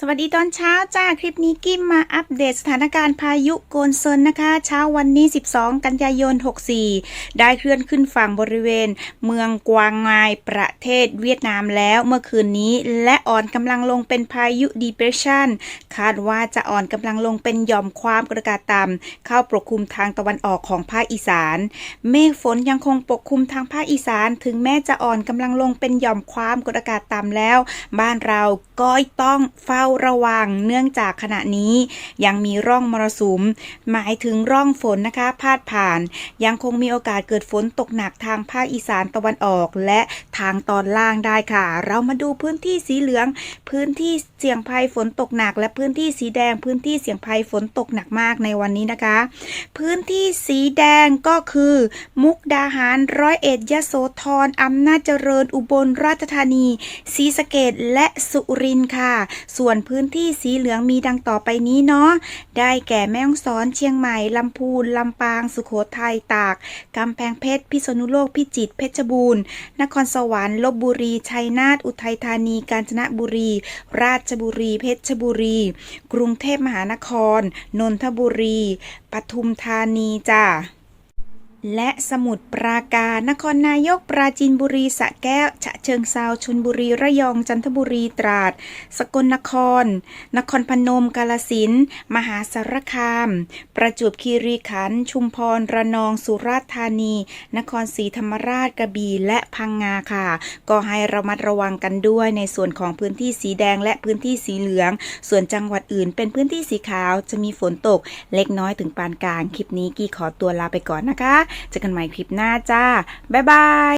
สวัสดีตอนเช้าจ้า คลิปนี้กิมมาอัปเดตสถานการณ์พายุโกนเซินนะคะ เช้าวันนี้ 12 กันยายน 64 ได้เคลื่อนขึ้นฝั่งบริเวณ เมืองกวางไงประเทศเวียดนามแล้วเมื่อคืนนี้ และอ่อนกำลังลงเป็นพายุ depression คาดว่าจะอ่อนกำลังลงเป็นหย่อมความกดอากาศต่ำเข้าปกคลุมทางตะวันออกของภาคอีสาน เมฆฝนยังคงปกคลุมทางภาคอีสาน ถึงแม้จะอ่อนกำลังลงเป็นหย่อมความกดอากาศต่ำแล้ว บ้านเราก็ต้องเฝ้าระวังเนื่องจากขณะนี้ยังมีร่องมรสุม หมายถึงร่องฝนนะคะ พาดผ่าน ยังคงมีโอกาสเกิดฝนตกหนักทางภาคอีสานตะวันออก และทางตอนล่างได้ค่ะ เรามาดูพื้นที่สีเหลือง พื้นที่เสี่ยงภัยฝนตกหนัก และพื้นที่สีแดง พื้นที่เสี่ยงภัยฝนตกหนักมากในวันนี้นะคะ พื้นที่สีแดงก็คือ มุกดาหารร้อยเอ็ดยโสธรอำนาจเจริญอุบลราชธานีศรีสะเกดและสุรินทร์ค่ะ ส่วนพื้นที่สีเหลืองมีดังต่อไปนี้เนาะ ได้แก่แม่ฮ่องสอนเชียงใหม่ ลำพูน ลำปาง สุโขทัย ตาก กำแพงเพชร พิษณุโลก พิจิตร เพชรบูรณ์ นครสวรรค์ ลบบุรี ชัยนาท อุทัยธานี กาญจนบุรี ราชบุรี เพชรบุรี กรุงเทพมหานคร นนทบุรี ปทุมธานีจ้า และสมุทรปราการ นครนายกปราจีนบุรีสระแก้ว ฉะเชิงเซาชลบุรี ระยอง จันทบุรี ตราด สกลนคร นครพนม กาลสินธุ์มหาสารคาม ประจวบคีรีขันธ์ ชุมพร ระนอง สุราษฎร์ธานี นครศรีธรรมราช กระบี่ และพังงาค่ะ ก็ให้ระมัดระวังกันด้วยในส่วนของพื้นที่สีแดงและพื้นที่สีเหลือง ส่วนจังหวัดอื่น เป็นพื้นที่สีขาว จะมีฝนตก เล็กน้อยถึงปานกลาง คลิปนี้กี้ขอตัวลาไปก่อนนะคะเจอกันใหม่คลิปหน้าจ้า บ๊ายบาย